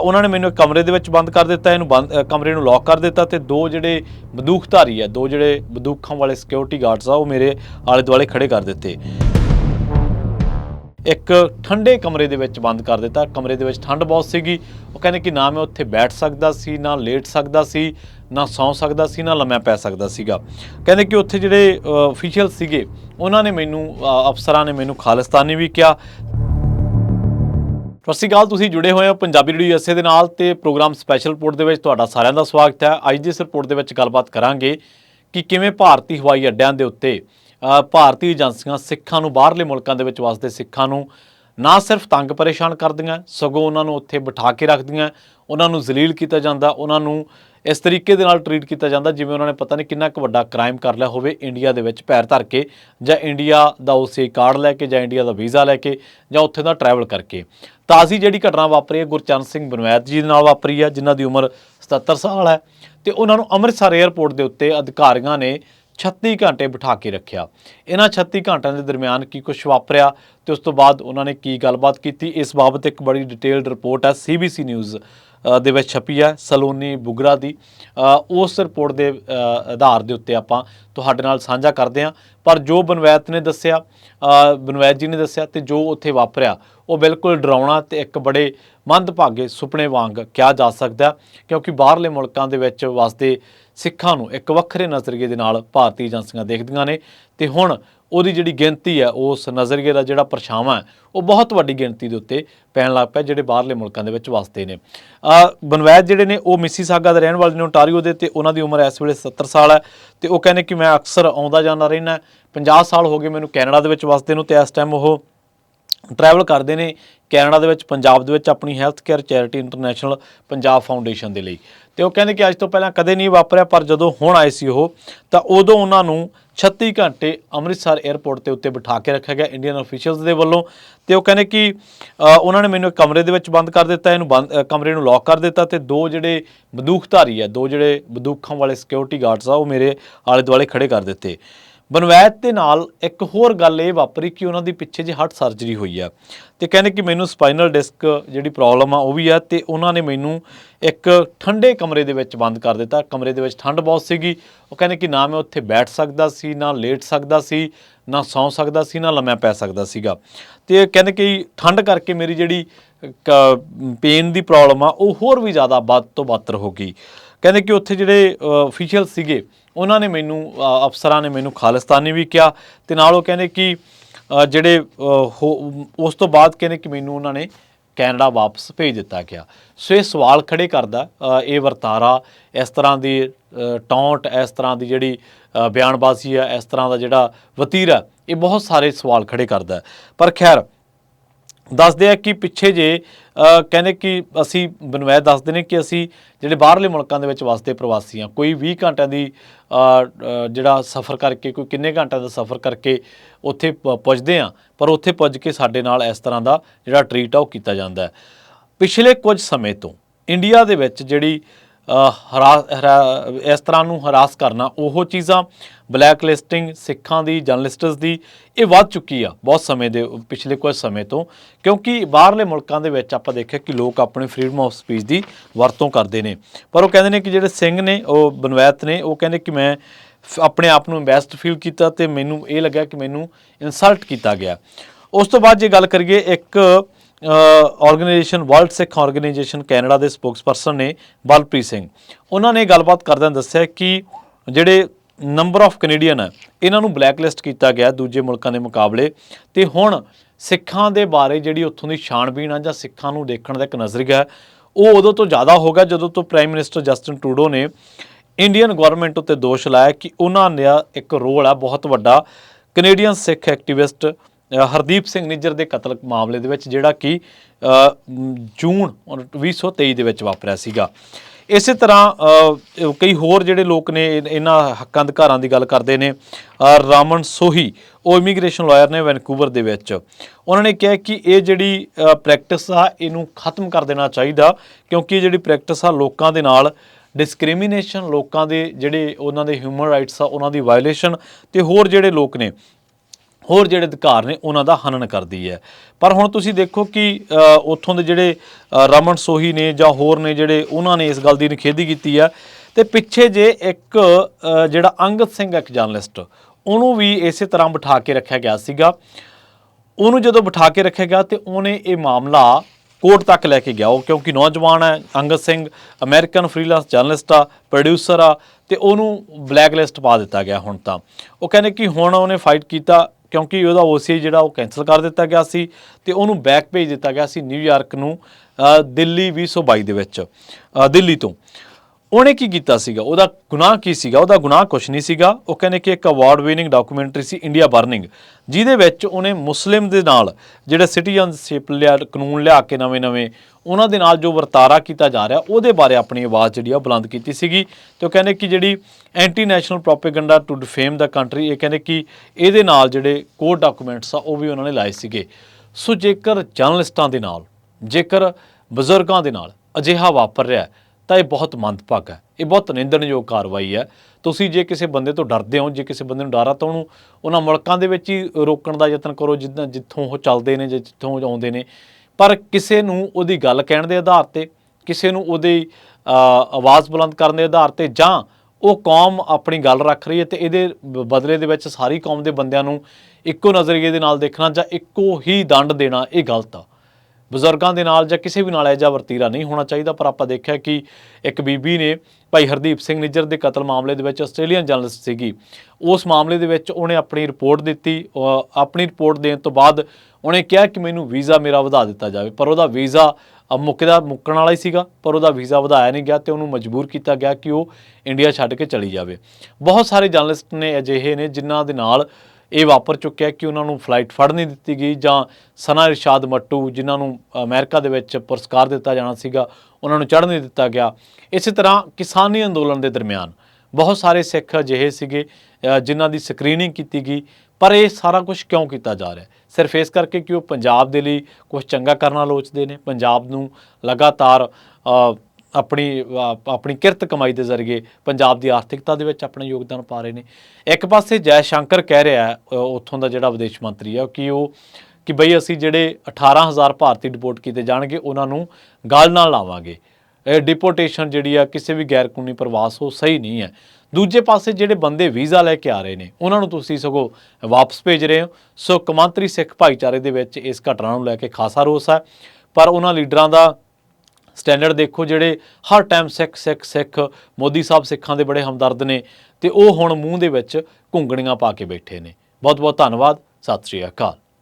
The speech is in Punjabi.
ਉਹਨਾਂ ਨੇ ਮੈਨੂੰ ਕਮਰੇ ਦੇ ਵਿੱਚ ਬੰਦ ਕਰ ਦਿੱਤਾ, ਇਹਨੂੰ ਬੰਦ ਕਮਰੇ ਨੂੰ ਲੌਕ ਕਰ ਦਿੱਤਾ ਤੇ ਦੋ ਜਿਹੜੇ ਬੰਦੂਕਧਾਰੀ ਆ, ਦੋ ਜਿਹੜੇ ਬੰਦੂਕਾਂ ਵਾਲੇ ਸਿਕਿਉਰਿਟੀ ਗਾਰਡਸ ਆ, ਉਹ ਮੇਰੇ ਆਲੇ ਦੁਆਲੇ ਖੜੇ ਕਰ ਦਿੱਤੇ। ਇੱਕ ਠੰਡੇ ਕਮਰੇ ਦੇ ਵਿੱਚ ਬੰਦ ਕਰ ਦਿੱਤਾ। ਕਮਰੇ ਦੇ ਵਿੱਚ ਠੰਡ ਬਹੁਤ ਸੀਗੀ। ਉਹ ਕਹਿੰਦੇ ਕਿ ਨਾ ਮੈਂ ਉੱਥੇ ਬੈਠ ਸਕਦਾ ਸੀ, ਨਾ ਲੇਟ ਸਕਦਾ ਸੀ, ਨਾ ਸੌਂ ਸਕਦਾ ਸੀ, ਨਾ ਲੰਮਿਆ ਪੈ ਸਕਦਾ ਸੀਗਾ। ਕਹਿੰਦੇ ਕਿ ਉੱਥੇ ਜਿਹੜੇ ਅਫੀਸ਼ੀਅਲ ਸੀਗੇ, ਉਹਨਾਂ ਨੇ ਮੈਨੂੰ ਅਫਸਰਾਂ ਨੇ ਮੈਨੂੰ ਖਾਲਿਸਤਾਨੀ ਵੀ ਕਿਹਾ ਸਤਿ ਸ਼੍ਰੀ ਅਕਾਲ, ਤੁਸੀਂ ਜੁੜੇ ਹੋਏ ਹੋ ਪੰਜਾਬੀ ਰੇਡੀਓ ਐਸਏ ਦੇ ਨਾਲ ਤੇ ਪ੍ਰੋਗਰਾਮ ਸਪੈਸ਼ਲ ਰਿਪੋਰਟ ਦੇ ਵਿੱਚ ਤੁਹਾਡਾ ਸਾਰਿਆਂ ਦਾ ਸਵਾਗਤ ਹੈ। ਅੱਜ ਦੀ ਇਸ ਰਿਪੋਰਟ ਦੇ ਵਿੱਚ ਗੱਲਬਾਤ ਕਰਾਂਗੇ ਕਿ ਕਿਵੇਂ ਭਾਰਤੀ ਹਵਾਈ ਅੱਡਿਆਂ ਦੇ ਉੱਤੇ ਭਾਰਤੀ ਏਜੰਸੀਆਂ ਸਿੱਖਾਂ ਨੂੰ, ਬਾਹਰਲੇ ਮੁਲਕਾਂ ਦੇ ਵਿੱਚ ਵਸਦੇ ਸਿੱਖਾਂ ਨੂੰ ਨਾ ਸਿਰਫ ਤੰਗ ਪਰੇਸ਼ਾਨ ਕਰਦੀਆਂ, ਸਗੋਂ ਉਹਨਾਂ ਨੂੰ ਉੱਥੇ ਬਿਠਾ ਕੇ ਰੱਖਦੀਆਂ, ਉਹਨਾਂ ਨੂੰ ਜ਼ਲੀਲ ਕੀਤਾ ਜਾਂਦਾ, ਉਹਨਾਂ ਨੂੰ ਇਸ ਤਰੀਕੇ ਦੇ ਨਾਲ ਟਰੀਟ ਕੀਤਾ ਜਾਂਦਾ, ਜਿਵੇਂ ਉਹਨਾਂ ਨੇ ਪਤਾ ਨਹੀਂ ਕਿੰਨਾ ਕੁ ਵੱਡਾ ਕ੍ਰਾਈਮ ਕਰ ਲਿਆ ਹੋਵੇ ਇੰਡੀਆ ਦੇ ਵਿੱਚ ਪੈਰ ਧਰ ਕੇ, ਜਾਂ ਇੰਡੀਆ ਦਾ ਉਸੇ ਕਾਰਡ ਲੈ ਕੇ, ਜਾਂ ਇੰਡੀਆ ਦਾ ਵੀਜ਼ਾ ਲੈ ਕੇ, ਜਾਂ ਉੱਥੇ ਦਾ ਟਰੈਵਲ ਕਰਕੇ। ਤਾਜ਼ੀ ਜਿਹੜੀ ਘਟਨਾ ਵਾਪਰੀ ਹੈ, ਗੁਰਚਰਨ ਸਿੰਘ ਬਨਵੈਤ ਜੀ ਦੇ ਨਾਲ ਵਾਪਰੀ ਹੈ, ਜਿਨ੍ਹਾਂ ਦੀ ਉਮਰ 77 ਸਾਲ ਹੈ, ਤੇ ਉਹਨਾਂ ਨੂੰ ਅੰਮ੍ਰਿਤਸਰ 에ਅਰਪੋਰਟ ਦੇ ਉੱਤੇ ਅਧਿਕਾਰੀਆਂ ਨੇ 36 ਘੰਟੇ ਬਿਠਾ ਕੇ ਰੱਖਿਆ। ਇਹਨਾਂ 36 ਘੰਟਿਆਂ ਦੇ ਦਰਮਿਆਨ ਕੀ ਕੁਝ ਵਾਪਰਿਆ? ਤੇ ਉਸ ਤੋਂ ਬਾਅਦ ਉਹਨਾਂ ਨੇ ਕੀ ਗੱਲਬਾਤ ਕੀਤੀ? ਇਸ ਬਾਬਤ ਇੱਕ ਬੜੀ ਡਿਟੇਲਡ ਰਿਪੋਰਟ ਹੈ ਸੀਬੀਸੀ ਨਿਊਜ਼ ਦੇ ਵਿੱਚ ਛਪੀ ਹੈ, ਸਲੋਨੀ ਬੁਗਰਾ ਦੀ। ਉਸ ਰਿਪੋਰਟ ਦੇ ਆਧਾਰ ਦੇ ਉੱਤੇ ਆਪਾਂ ਤੁਹਾਡੇ ਨਾਲ ਸਾਂਝਾ ਕਰਦੇ ਹਾਂ। ਪਰ ਜੋ ਬਨਵੈਤ ਨੇ ਦੱਸਿਆ ਬਨਵੈਤ ਜੀ ਨੇ ਦੱਸਿਆ ਤੇ ਜੋ ਉੱਥੇ ਵਾਪਰਿਆ, ਉਹ ਬਿਲਕੁਲ ਡਰਾਉਣਾ ਤੇ ਇੱਕ ਬੜੇ ਮੰਦਭਾਗੇ ਸੁਪਨੇ ਵਾਂਗ ਕਿਹਾ ਜਾ ਸਕਦਾ ਕਿਉਂਕਿ ਬਾਹਰਲੇ ਮੁਲਕਾਂ ਦੇ ਵਿੱਚ ਵਸਦੇ ਸਿੱਖਾਂ ਨੂੰ ਇੱਕ ਵੱਖਰੇ ਨਜ਼ਰੀਏ ਦੇ ਨਾਲ ਭਾਰਤੀ ਏਜੰਸੀਆਂ ਦੇਖਦੀਆਂ ਨੇ। ਤੇ ਹੁਣ ਉਹਦੀ ਜਿਹੜੀ ਗਿਣਤੀ ਹੈ, ਉਸ ਨਜ਼ਰੀਏ ਦਾ ਜਿਹੜਾ ਪਰਛਾਵਾਂ ਉਹ ਬਹੁਤ ਵੱਡੀ ਗਿਣਤੀ ਦੇ ਉੱਤੇ ਪੈਣ ਲੱਗ ਪਿਆ, ਜਿਹੜੇ ਬਾਹਰਲੇ ਮੁਲਕਾਂ ਦੇ ਵਿੱਚ ਵਸਦੇ ਨੇ। ਬਨਵੈਦ ਜਿਹੜੇ ਨੇ, ਉਹ ਮਿਸੀਸਾਗਾ ਦੇ ਰਹਿਣ ਵਾਲੇ ਨੇ ਓਨਟਾਰੀਓ ਦੇ ਤੇ ਉਹਨਾਂ ਦੀ ਉਮਰ ਇਸ ਵੇਲੇ 70 ਸਾਲ ਹੈ ਤੇ ਉਹ ਕਹਿੰਦੇ ਕਿ ਮੈਂ ਅਕਸਰ ਆਉਂਦਾ ਜਾਂਦਾ ਰਹਿਣਾ 50 ਸਾਲ ਹੋ ਗਏ ਮੈਨੂੰ ਕੈਨੇਡਾ ਦੇ ਵਿੱਚ ਵਸਦੇ ਨੂੰ ਤੇ ਇਸ ਟਾਈਮ ਉਹ ਟਰੈਵਲ ਕਰਦੇ ਨੇ ਕੈਨੇਡਾ ਦੇ ਵਿੱਚ, ਪੰਜਾਬ ਦੇ ਵਿੱਚ ਆਪਣੀ health care charity international Punjab foundation ਦੇ ਲਈ। ਤੇ ਉਹ ਕਹਿੰਦੇ ਕਿ ਅੱਜ ਤੋਂ ਪਹਿਲਾਂ ਕਦੇ ਨਹੀਂ ਵਾਪਰਿਆ, ਪਰ ਜਦੋਂ ਹੁਣ ਆਏ ਸੀ ਉਹ, ਤਾਂ ਉਦੋਂ ਉਹਨਾਂ ਨੂੰ 36 ਘੰਟੇ ਅੰਮ੍ਰਿਤਸਰ 에ਅਰਪੋਰਟ ਤੇ ਉੱਤੇ ਬਿਠਾ ਕੇ ਰੱਖਿਆ ਗਿਆ ਇੰਡੀਅਨ ਅਫੀਸ਼ੀਅਲਸ ਦੇ ਵੱਲੋਂ। ਤੇ ਉਹ ਕਹਿੰਦੇ ਕਿ ਉਹਨਾਂ ਨੇ ਮੈਨੂੰ ਕਮਰੇ ਦੇ ਵਿੱਚ ਬੰਦ ਕਰ ਦਿੱਤਾ, ਇਹਨੂੰ ਬੰਦ ਕਮਰੇ ਨੂੰ ਲੌਕ ਕਰ ਦਿੱਤਾ ਤੇ ਦੋ ਜਿਹੜੇ ਬੰਦੂਕਧਾਰੀ ਆ, ਦੋ ਜਿਹੜੇ ਬੰਦੂਕਾਂ ਵਾਲੇ ਸਿਕਿਉਰਿਟੀ ਗਾਰਡਸ ਆ, ਉਹ ਮੇਰੇ ਆਲੇ ਦੁਆਲੇ ਖੜੇ ਕਰ ਦਿੱਤੇ। ਬਨਵੈਤ ਦੇ ਨਾਲ ਇੱਕ ਹੋਰ ਗੱਲ ਇਹ ਵਾਪਰੀ ਕਿ ਉਹਨਾਂ ਦੀ ਪਿੱਛੇ ਜੇ ਹਾਰਟ ਸਰਜਰੀ ਹੋਈ ਆ। ਤੇ ਕਹਿੰਦੇ ਕਿ ਮੈਨੂੰ ਸਪਾਈਨਲ ਡਿਸਕ ਜਿਹੜੀ ਪ੍ਰੋਬਲਮ ਆ ਉਹ ਵੀ ਆ ਤੇ ਉਹਨਾਂ ਨੇ ਮੈਨੂੰ ਇੱਕ ਠੰਡੇ ਕਮਰੇ ਦੇ ਵਿੱਚ ਬੰਦ ਕਰ ਦਿੱਤਾ। ਕਮਰੇ ਦੇ ਵਿੱਚ ਠੰਡ ਬਹੁਤ ਸੀਗੀ। ਉਹ ਕਹਿੰਦੇ ਕਿ ਨਾ ਮੈਂ ਉੱਥੇ ਬੈਠ ਸਕਦਾ ਸੀ, ਨਾ ਲੇਟ ਸਕਦਾ ਸੀ, ਨਾ ਸੌਂ ਸਕਦਾ ਸੀ, ਨਾ ਲੰਮਿਆ ਪੈ ਸਕਦਾ ਸੀਗਾ। ਤੇ ਕਹਿੰਦੇ ਕਿ ਠੰਡ ਕਰਕੇ ਮੇਰੀ ਜਿਹੜੀ ਪੇਨ ਦੀ ਪ੍ਰੋਬਲਮ ਆ ਉਹ ਹੋਰ ਵੀ ਜ਼ਿਆਦਾ ਵੱਧ ਤੋਂ ਵੱਧ ਹੋ ਗਈ। ਕਹਿੰਦੇ ਕਿ ਉੱਥੇ ਜਿਹੜੇ ਅਫੀਸ਼ੀਅਲ ਸੀਗੇ ਉਹਨਾਂ ਨੇ ਮੈਨੂੰ ਅਫਸਰਾਂ ਨੇ ਮੈਨੂੰ ਖਾਲਿਸਤਾਨੀ ਵੀ ਕਿਹਾ ਤੇ ਨਾਲ ਉਹ ਕਹਿੰਦੇ ਕਿ ਜਿਹੜੇ ਹੋ- ਉਸ ਤੋਂ ਬਾਅਦ ਕਹਿੰਦੇ ਕਿ ਮੈਨੂੰ ਉਹਨਾਂ ਨੇ ਕੈਨੇਡਾ ਵਾਪਸ ਭੇਜ ਦਿੱਤਾ ਗਿਆ। ਸੋ ਇਹ ਸਵਾਲ ਖੜੇ ਕਰਦਾ ਇਹ ਵਰਤਾਰਾ ਇਸ ਤਰ੍ਹਾਂ ਦੀ ਅ, ਟੌਂਟ ਇਸ ਤਰ੍ਹਾਂ ਦੀ ਜਿਹੜੀ ਬਿਆਨਬਾਜ਼ੀ ਹੈ ਇਸ ਤਰ੍ਹਾਂ ਦਾ ਜਿਹੜਾ ਵਤੀਰਾ ਇਹ ਬਹੁਤ ਸਾਰੇ ਸਵਾਲ ਖੜੇ ਕਰਦਾ ਪਰ ਖੈਰ ਦੱਸਦੇ ਆ ਕਿ ਪਿੱਛੇ ਜੇ ਕਹਿੰਦੇ ਕਿ ਅਸੀਂ ਬਨਵੈਦ ਦੱਸਦੇ ਨੇ ਕਿ ਅਸੀਂ ਜਿਹੜੇ ਬਾਹਰਲੇ ਮੁਲਕਾਂ ਦੇ ਵਿੱਚ ਵਸਦੇ ਪ੍ਰਵਾਸੀ ਆ, ਕੋਈ 20 ਘੰਟਿਆਂ ਦੀ ਜਿਹੜਾ ਸਫ਼ਰ ਕਰਕੇ, ਕੋਈ ਕਿੰਨੇ ਘੰਟਿਆਂ ਦਾ ਸਫ਼ਰ ਕਰਕੇ ਉੱਥੇ ਪ- ਪੁੱਜਦੇ ਆ, ਪਰ ਉੱਥੇ ਪੁੱਜ ਕੇ ਸਾਡੇ ਨਾਲ ਇਸ ਤਰ੍ਹਾਂ ਦਾ ਜਿਹੜਾ ਟਰੀਟ ਆ ਉਹ ਕੀਤਾ ਜਾਂਦਾ ਹੈ। ਪਿਛਲੇ ਕੁਝ ਸਮੇਂ ਤੋਂ ਇੰਡੀਆ ਦੇ ਵਿੱਚ ਜਿਹੜੀ ਅ, ਹਰਾ ਹਰਾ- ਇਸ ਤਰ੍ਹਾਂ ਨੂੰ ਹਰਾਸ ਕਰਨਾ ਉਹ ਚੀਜ਼ਾਂ ਬਲੈਕ ਲਿਸਟਿੰਗ ਸਿੱਖਾਂ ਦੀ ਜਰਨਲਿਸਟਸ ਦੀ ਇਹ ਵੱਧ ਚੁੱਕੀ ਆ ਬਹੁਤ ਸਮੇਂ ਦੇ ਪਿਛਲੇ ਕੁਝ ਸਮੇਂ ਤੋਂ ਕਿਉਂਕਿ ਬਾਹਰਲੇ ਮੁਲਕਾਂ ਦੇ ਵਿੱਚ ਆਪਾਂ ਦੇਖਿਆ ਕਿ ਲੋਕ ਆਪਣੇ ਫਰੀडम ਆਫ ਸਪੀਚ ਦੀ ਵਰਤੋਂ ਕਰਦੇ ਨੇ। ਪਰ ਉਹ ਕਹਿੰਦੇ ਨੇ ਕਿ ਜਿਹੜੇ ਸਿੰਘ ਨੇ ਉਹ ਬਨਵੈਤ ਨੇ ਉਹ ਕਹਿੰਦੇ ਕਿ ਮੈਂ ਫ- ਆਪਣੇ ਆਪ ਨੂੰ ਬੈਸਟ ਫੀਲ ਕੀਤਾ ਤੇ ਮੈਨੂੰ ਇਹ ਲੱਗਿਆ ਕਿ ਮੈਨੂੰ ਇਨਸਲਟ ਕੀਤਾ ਗਿਆ। ਉਸ ਤੋਂ ਬਾਅਦ ਜੇ ਗੱਲ ਕਰੀਏ ਇੱਕ organisation world Sikh organisation Canada ਦੇ ਸਪੋਕਸਪਰਸਨ ਨੇ ਬਲਪ੍ਰੀਤ ਸਿੰਘ। ਉਹਨਾਂ ਨੇ ਗੱਲਬਾਤ ਕਰਦਿਆਂ ਦੱਸਿਆ ਕਿ ਜਿਹੜੇ ਨੰਬਰ ਆਫ ਕੈਨੇਡੀਅਨ ਹੈ, ਇਹਨਾਂ ਨੂੰ ਬਲੈਕਲਿਸਟ ਕੀਤਾ ਗਿਆ ਦੂਜੇ ਮੁਲਕਾਂ ਦੇ ਮੁਕਾਬਲੇ। ਤੇ ਹੁਣ ਸਿੱਖਾਂ ਦੇ ਬਾਰੇ ਜਿਹੜੀ ਉੱਥੋਂ ਦੀ ਛਾਣਬੀਣ ਆ ਜਾਂ ਸਿੱਖਾਂ ਨੂੰ ਦੇਖਣ ਦਾ ਇੱਕ ਨਜ਼ਰੀਆ ਉਹ ਉਦੋਂ ਤੋਂ ਜ਼ਿਆਦਾ ਹੋਗਾ ਜਦੋਂ ਤੋਂ ਪ੍ਰਾਈਮ ਮਿਨਿਸਟਰ ਜਸਟਿਨ ਟਰੂਡੋ ਨੇ ਇੰਡੀਅਨ ਗਵਰਨਮੈਂਟ ਉੱਤੇ ਦੋਸ਼ ਲਾਇਆ ਕਿ ਉਹਨਾਂ ਦਾ ਇੱਕ ਰੋਲ ਆ, ਬਹੁਤ ਵੱਡਾ ਕੈਨੇਡੀਅਨ ਸਿੱਖ ਐਕਟਿਵਿਸਟ ਹਰਦੀਪ ਸਿੰਘ ਨਿੱਜਰ ਦੇ ਕਤਲ ਮਾਮਲੇ ਦੇ ਵਿੱਚ ਜਿਹੜਾ ਕਿ ਅ, ਮ, ਜੂਨ 2023 ਦੇ ਵਿੱਚ ਵਾਪਰਿਆ ਸੀਗਾ। ਇਸੇ ਤਰ੍ਹਾਂ ਕਈ ਹੋਰ ਜਿਹੜੇ ਲੋਕ ਨੇ ਇਨ- ਇਹਨਾਂ ਹੱਕਾਂ ਅਧਿਕਾਰਾਂ ਦੀ ਗੱਲ ਕਰਦੇ ਨੇ ਅ, ਰਾਮਨ ਸੋਹੀ ਉਹ ਇਮੀਗ੍ਰੇਸ਼ਨ ਲਾਇਰ ਨੇ ਵੈਨਕੂਵਰ ਦੇ ਵਿੱਚ। ਉਹਨਾਂ ਨੇ ਕਿਹਾ ਕਿ ਇਹ ਜਿਹੜੀ ਪ੍ਰੈਕਟਿਸ ਆ ਇਹਨੂੰ ਖਤਮ ਕਰ ਦੇਣਾ ਚਾਹੀਦਾ ਕਿਉਂਕਿ ਇਹ ਜਿਹੜੀ ਪ੍ਰੈਕਟਿਸ ਆ ਲੋਕਾਂ ਦੇ ਨਾਲ ਡਿਸਕ੍ਰਿਮੀਨੇਸ਼ਨ ਲੋਕਾਂ ਦੇ ਜਿਹੜੇ ਉਹਨਾਂ ਦੇ ਹਿਊਮਨ ਰਾਈਟਸ ਆ ਉਹਨਾਂ ਦੀ ਵਾਇਲੇਸ਼ਨ ਤੇ ਹੋਰ ਜਿਹੜੇ ਲੋਕ ਨੇ ਹੋਰ ਜਿਹੜੇ ਅਧਿਕਾਰ ਨੇ ਉਹਨਾਂ ਦਾ ਹਨਨ ਕਰਦੀ ਹੈ। ਪਰ ਹੁਣ ਤੁਸੀਂ ਦੇਖੋ ਕਿ ਉੱਥੋਂ ਦੇ ਜਿਹੜੇ ਰਮਨ ਸੋਹੀ ਨੇ ਜਾਂ ਹੋਰ ਨੇ ਜਿਹੜੇ, ਉਹਨਾਂ ਨੇ ਇਸ ਗੱਲ ਦੀ ਨਿਖੇਧੀ ਕੀਤੀ ਆ ਤੇ ਪਿੱਛੇ ਜੇ ਇੱਕ ਜਿਹੜਾ ਅੰਗਦ ਸਿੰਘ ਇੱਕ ਜਰਨਲਿਸਟ, ਉਹਨੂੰ ਵੀ ਇਸੇ ਤਰ੍ਹਾਂ ਬਿਠਾ ਕੇ ਰੱਖਿਆ ਗਿਆ ਸੀਗਾ। ਉਹਨੂੰ ਜਦੋਂ ਬਿਠਾ ਕੇ ਰੱਖਿਆ ਗਿਆ ਤੇ ਉਹਨੇ ਇਹ ਮਾਮਲਾ ਕੋਰਟ ਤੱਕ ਲੈ ਕੇ ਗਿਆ। ਉਹ ਕਿਉਂਕਿ ਨੌਜਵਾਨ ਹੈ, Angad Singh, American freelance journalist ਆ ਪ੍ਰੋਡਿਊਸਰ ਆ, ਤੇ ਉਹਨੂੰ ਬਲੈਕ ਲਿਸਟ ਪਾ ਦਿੱਤਾ ਗਿਆ ਹੁਣ ਤਾਂ। ਉਹ ਕਹਿੰਦੇ ਕਿ ਹੁਣ ਉਹਨੇ ਫਾਈਟ ਕੀਤਾ ਕਿਉਂਕਿ ਉਹਦਾ ਓਸੀਆਈ ਜਿਹੜਾ ਉਹ ਕੈਨਸਲ ਕਰ ਦਿੱਤਾ ਗਿਆ ਸੀ ਤੇ ਉਹਨੂੰ ਬੈਕ ਭੇਜ ਦਿੱਤਾ ਗਿਆ ਸੀ ਨਿਊਯਾਰਕ ਨੂੰ ਅ, ਦਿੱਲੀ 2022 ਦੇ ਵਿੱਚ ਦਿੱਲੀ ਤੋਂ। ਉਹਨੇ ਕੀ ਕੀਤਾ ਸੀਗਾ? ਉਹਦਾ ਗੁਨਾਹ ਕੀ ਸੀਗਾ? ਉਹਦਾ ਗੁਨਾਹ ਕੁਛ ਨਹੀਂ ਸੀਗਾ। ਉਹ ਕਹਿੰਦੇ ਕਿ ਇੱਕ ਅਵਾਰਡ ਵਿਨਿੰਗ ਡਾਕੂਮੈਂਟਰੀ ਸੀ ਇੰਡੀਆ ਬਰਨਿੰਗ ਜਿਹਦੇ ਵਿੱਚ ਉਹਨੇ ਮੁਸਲਿਮ ਦੇ ਨਾਲ ਜਿਹੜੇ ਸਿਟੀਜ਼ਨਸ਼ਿਪ ਲਿਆ ਕਾਨੂੰਨ ਲਿਆ ਕੇ ਨਵੇਂ-ਨਵੇਂ ਉਹਨਾਂ ਦੇ ਨਾਲ ਜੋ ਵਰਤਾਰਾ ਕੀਤਾ ਜਾ ਰਿਹਾ ਉਹਦੇ ਬਾਰੇ ਆਪਣੀ ਆਵਾਜ਼ ਜਿਹੜੀ ਆ ਉਹ ਬੁਲੰਦ ਕੀਤੀ ਸੀਗੀ। ਤੇ ਉਹ ਕਹਿੰਦੇ ਕਿ ਜਿਹੜੀ anti national propaganda to defame the country ਇਹ ਕਹਿੰਦੇ ਕਿ ਇਹਦੇ ਨਾਲ ਜਿਹੜੇ ਕੋਡ ਡਾਕੂਮੈਂਟਸ ਆ ਉਹ ਵੀ ਉਹਨਾਂ ਨੇ ਲਾਏ ਸੀਗੇ। ਸੋ ਜੇਕਰ ਜਰਨਲਿਸਟਾਂ ਦੇ ਨਾਲ ਜੇਕਰ ਬਜ਼ੁਰਗਾਂ ਦੇ ਨਾਲ ਅਜਿਹਾ ਵਾਪਰ ਰਿਹਾ ਹੈ, ਤਾਂ ਇਹ ਬਹੁਤ ਮੰਦਭਾਗਾ ਹੈ। ਇਹ ਬਹੁਤ ਨਿੰਦਣਯੋਗ ਕਾਰਵਾਈ ਹੈ। ਤੁਸੀਂ ਜੇ ਕਿਸੇ ਬੰਦੇ ਤੋਂ ਡਰਦੇ ਹੋ, ਜੇ ਕਿਸੇ ਬੰਦੇ ਨੂੰ ਡਰ ਆ, ਤਾਂ ਉਹਨੂੰ ਉਹਨਾਂ ਮੁਲਕਾਂ ਦੇ ਵਿੱਚ ਹੀ ਰੋਕਣ ਦਾ ਯਤਨ ਕਰੋ, ਜਿੱਦਾਂ ਜਿੱਥੋਂ ਉਹ ਚੱਲਦੇ ਨੇ, ਜਾਂ ਜਿੱਥੋਂ ਉਹ ਆਉਂਦੇ ਨੇ। ਪਰ ਕਿਸੇ ਨੂੰ ਉਹਦੀ ਗੱਲ ਕਹਿਣ ਦੇ ਆਧਾਰ ਤੇ, ਕਿਸੇ ਨੂੰ ਉਹਦੀ ਆਵਾਜ਼ ਬੁਲੰਦ ਕਰਨ ਦੇ ਆਧਾਰ ਤੇ, ਜਾਂ ਉਹ ਕੌਮ ਆਪਣੀ ਗੱਲ ਰੱਖ ਰਹੀ ਹੈ ਤੇ ਇਹਦੇ ਬ- ਬਦਲੇ ਦੇ ਵਿੱਚ ਸਾਰੀ ਕੌਮ ਦੇ ਬੰਦਿਆਂ ਨੂੰ ਇੱਕੋ ਨਜ਼ਰੀਏ ਦੇ ਨਾਲ ਦੇਖਣਾ ਜਾਂ ਇੱਕੋ ਹੀ ਦੰਡ ਦੇਣਾ, ਇਹ ਗਲਤ ਆ। ਬਜ਼ੁਰਗਾਂ ਦੇ ਨਾਲ ਜਾਂ ਕਿਸੇ ਵੀ ਨਾਲ ਇਹ ਜਿਹਾ ਵਰਤੀਰਾ ਨਹੀਂ ਹੋਣਾ ਚਾਹੀਦਾ, ਪਰ ਆਪਾਂ ਦੇਖਿਆ ਕਿ ਇੱਕ ਬੀਬੀ ਨੇ ਭਾਈ ਹਰਦੀਪ ਸਿੰਘ ਨਿੱਜਰ ਦੇ ਕਤਲ ਮਾਮਲੇ ਦੇ ਵਿੱਚ ਆਸਟ੍ਰੇਲੀਅਨ ਜਰਨਲਿਸਟ ਸੀਗੀ। ਉਸ ਮਾਮਲੇ ਦੇ ਵਿੱਚ ਉਹਨੇ ਆਪਣੀ ਰਿਪੋਰਟ ਦਿੱਤੀ ਆਪਣੀ ਰਿਪੋਰਟ ਦੇਣ ਤੋਂ ਬਾਅਦ ਉਹਨੇ ਕਿਹਾ ਕਿ ਮੈਨੂੰ ਵੀਜ਼ਾ ਮੇਰਾ ਵਧਾ ਦਿੱਤਾ ਜਾਵੇ, ਪਰ ਉਹਦਾ ਵੀਜ਼ਾ ਮੁੱਕਦਾ, ਮੁੱਕਣ ਵਾਲਾ ਹੀ ਸੀਗਾ, ਪਰ ਉਹਦਾ ਵੀਜ਼ਾ ਵਧਾਇਆ ਨਹੀਂ ਗਿਆ ਤੇ ਉਹਨੂੰ ਮਜਬੂਰ ਕੀਤਾ ਗਿਆ ਕਿ ਉਹ ਇੰਡੀਆ ਛੱਡ ਕੇ ਚਲੀ ਜਾਵੇ। ਬਹੁਤ ਸਾਰੇ ਜਰਨਲਿਸਟ ਨੇ ਅਜਿਹੇ ਨੇ ਜਿਨ੍ਹਾਂ ਦੇ ਨਾਲ ਇਹ ਵਾਪਰ ਚੁੱਕਿਆ ਕਿ ਉਹਨਾਂ ਨੂੰ ਫਲਾਈਟ ਫੜ ਨਹੀਂ ਦਿੱਤੀ ਗਈ ਜਾਂ ਸਨਾ ਇਰਸ਼ਾਦ ਮੱਟੂ, ਜਿਨ੍ਹਾਂ ਨੂੰ ਅਮਰੀਕਾ ਦੇ ਵਿੱਚ ਪੁਰਸਕਾਰ ਦਿੱਤਾ ਜਾਣਾ ਸੀਗਾ, ਉਹਨਾਂ ਨੂੰ ਚੜ੍ਹ ਨਹੀਂ ਦਿੱਤਾ ਗਿਆ। ਇਸੇ ਤਰ੍ਹਾਂ ਕਿਸਾਨੀ ਅੰਦੋਲਨ ਦੇ ਦਰਮਿਆਨ ਬਹੁਤ ਸਾਰੇ ਸਿੱਖ ਅਜਿਹੇ ਸੀਗੇ ਜਿਨ੍ਹਾਂ ਦੀ ਸਕਰੀਨਿੰਗ ਕੀਤੀ ਗਈ, ਪਰ ਇਹ ਸਾਰਾ ਕੁਝ ਕਿਉਂ ਕੀਤਾ ਜਾ ਰਿਹਾ ਸਿਰਫ ਇਸ ਕਰਕੇ ਕਿ ਉਹ ਪੰਜਾਬ ਦੇ ਲਈ ਕੁਝ ਚੰਗਾ ਕਰਨਾ ਲੋਚਦੇ ਨੇ। ਪੰਜਾਬ ਨੂੰ ਲਗਾਤਾਰ ਆਪਣੀ ਆਪਣੀ ਕਿਰਤ ਕਮਾਈ ਦੇ ਜ਼ਰੀਏ ਪੰਜਾਬ ਦੀ ਆਰਥਿਕਤਾ ਦੇ ਵਿੱਚ ਆਪਣਾ ਯੋਗਦਾਨ ਪਾ ਰਹੇ ਨੇ। ਇੱਕ ਪਾਸੇ ਜੈ ਸ਼ੰਕਰ ਕਹਿ ਰਿਹਾ ਉੱਥੋਂ ਦਾ ਜਿਹੜਾ ਵਿਦੇਸ਼ ਮੰਤਰੀ ਹੈ ਕਿ ਉਹ, ਕਿ ਬਈ ਅਸੀਂ ਜਿਹੜੇ 18000 ਭਾਰਤੀ ਡਿਪੋਰਟ ਕੀਤੇ ਜਾਣਗੇ, ਉਹਨਾਂ ਨੂੰ ਗੱਲ ਨਾਲ ਲਾਵਾਂਗੇ। ਇਹ ਡਿਪੋਰਟੇਸ਼ਨ ਜਿਹੜੀ ਆ, ਕਿਸੇ ਵੀ ਗੈਰ ਕਾਨੂੰਨੀ ਪ੍ਰਵਾਸ, ਉਹ ਸਹੀ ਨਹੀਂ ਹੈ। ਦੂਜੇ ਪਾਸੇ ਜਿਹੜੇ ਬੰਦੇ ਵੀਜ਼ਾ ਲੈ ਕੇ ਆ ਰਹੇ ਨੇ, ਉਹਨਾਂ ਨੂੰ ਤੁਸੀਂ ਸਗੋਂ ਵਾਪਸ ਭੇਜ ਰਹੇ ਹੋ। ਸੋ ਕਮਾਂਤਰੀ ਸਿੱਖ ਭਾਈਚਾਰੇ ਦੇ ਵਿੱਚ ਇਸ ਘਟਨਾ ਨੂੰ ਲੈ ਕੇ ਖਾਸਾ ਰੋਸ ਹੈ, ਪਰ ਉਹਨਾਂ ਲੀਡਰਾਂ ਦਾ ਸਟੈਂਡਰਡ ਦੇਖੋ ਜਿਹੜੇ ਹਰ ਟਾਈਮ ਸਿੱਖ ਸਿੱਖ ਸਿੱਖ, ਮੋਦੀ ਸਾਹਿਬ ਸਿੱਖਾਂ ਦੇ ਬੜੇ ਹਮਦਰਦ ਨੇ ਤੇ ਉਹ ਹੁਣ ਮੂੰਹ ਦੇ ਵਿੱਚ ਘੁੰਗਣੀਆਂ ਪਾ ਕੇ ਬੈਠੇ ਨੇ। ਬਹੁਤ ਬਹੁਤ ਧੰਨਵਾਦ, ਸਤਿ ਸ਼੍ਰੀ ਅਕਾਲ।